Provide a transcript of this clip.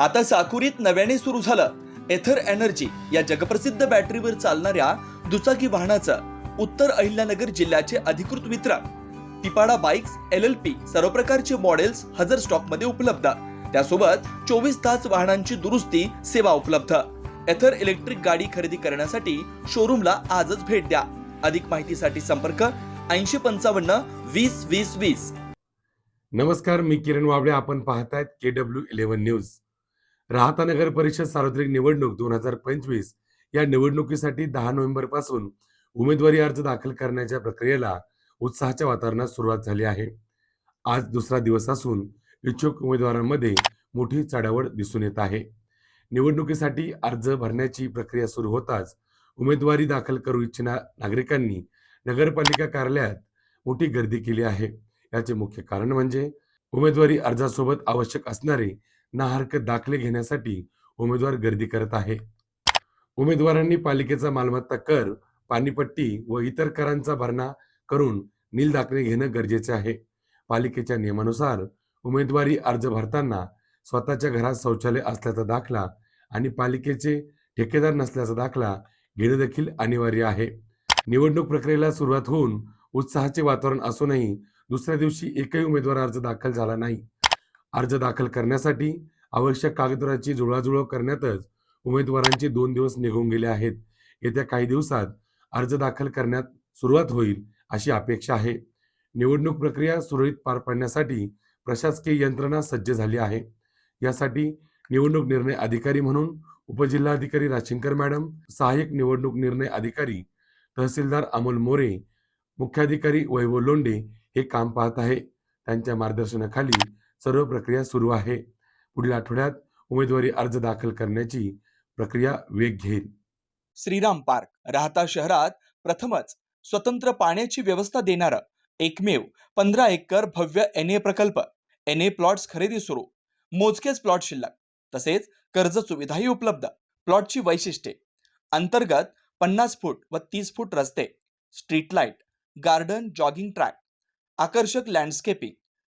आता साकुरीत नव्याने सुरू झालं. एथर एनर्जी या जगप्रसिद्ध बॅटरीवर चालणाऱ्या दुचाकी वाहनाचं उत्तर अहिल्यानगर जिल्ह्याचे अधिकृत वितरण तिपाडा बाईक्स एल एल पी सर्व प्रकारचे मॉडेल्स हजर स्टॉकमध्ये उपलब्ध. त्यासोबत चोवीस तास वाहनांची दुरुस्ती सेवा उपलब्ध. एथर इलेक्ट्रिक गाडी खरेदी करण्यासाठी शोरूमला आजच भेट द्या. अधिक माहितीसाठी संपर्क ऐंशी पंचावन्न वीस वीस वीस. नमस्कार मी किरण वाबळे. आपण पाहतायत K W eleven news Rahata नगर परिषद सार्वत्रिक निवडणूक दोन हजार पंचवीस या निवडणुकीसाठी दहा नोव्हेंबरपासून उमेदवारी अर्ज दाखल करण्याच्या प्रक्रियेला उत्साहाच्या वातावरणात सुरुवात झाली आहे. आज दुसरा दिवस असून इच्छुक उमेदवारांमध्ये मोठी चढावड दिसून येत आहे. निवडणुकीसाठी अर्ज भरण्याची प्रक्रिया सुरू होताच उमेदवारी दाखल करू इच्छिणा नागरिकांनी नगरपालिका कार्यालयात मोठी गर्दी केली आहे. याचे मुख्य कारण म्हणजे उमेदवारी अर्जासोबत आवश्यक असणारे नाहरकत दाखले घेण्यासाठी उमेदवार गर्दी करत आहे. उमेदवारांनी पालिकेचा मालमत्ता कर पाणीपट्टी व इतर करांचा भरणा करून नील दाखले घेणं गरजेचे आहे. पालिकेच्या नियमानुसार उमेदवारी अर्ज भरताना स्वतःच्या घरात शौचालय असल्याचा दाखला आणि पालिकेचे ठेकेदार नसल्याचा दाखला घेणं देखील अनिवार्य आहे. निवडणूक प्रक्रियेला सुरुवात होऊन उत्साहाचे वातावरण असूनही दुसऱ्या दिवशी एकही उमेदवार अर्ज दाखल झाला नाही. अर्ज दाखल करण्यासाठी आवश्यक कागदपत्राची जुळवाजुळव करण्यातच उमेदवारांचे दोन दिवस निघून गेले आहेत. येत्या काही दिवसात अर्ज दाखल करण्यात सुरुवात होईल अशी अपेक्षा आहे. निवडणूक प्रक्रिया सुरळीत पार पाडण्यासाठी प्रशासकीय यंत्रणा सज्ज झाली आहे. यासाठी निवडणूक निर्णय अधिकारी म्हणून उपजिल्हाधिकारी राशिंकर मॅडम सहाय्यक निवडणूक निर्णय अधिकारी तहसीलदार अमोल मोरे मुख्याधिकारी वैभव लोंडे हे काम पाहत आहे. त्यांच्या मार्गदर्शनाखाली सर्व प्रक्रिया सुरू आहे. पुढील आठवड्यात उमेदवारी अर्ज दाखल करण्याची प्रक्रिया वेग घेईल. श्रीराम पार्क राहता शहरात प्रथमच स्वतंत्र पाण्याची व्यवस्था देणारं एकमेव पंधरा एकर भव्य एन ए प्रकल्प एन ए प्लॉट्स खरेदी सुरू. मोजकेच प्लॉट शिल्लक तसेच कर्ज सुविधाही उपलब्ध. प्लॉटची वैशिष्ट्ये अंतर्गत पन्नास फूट व तीस फूट रस्ते street light garden jogging track आकर्षक लँडस्केपिंग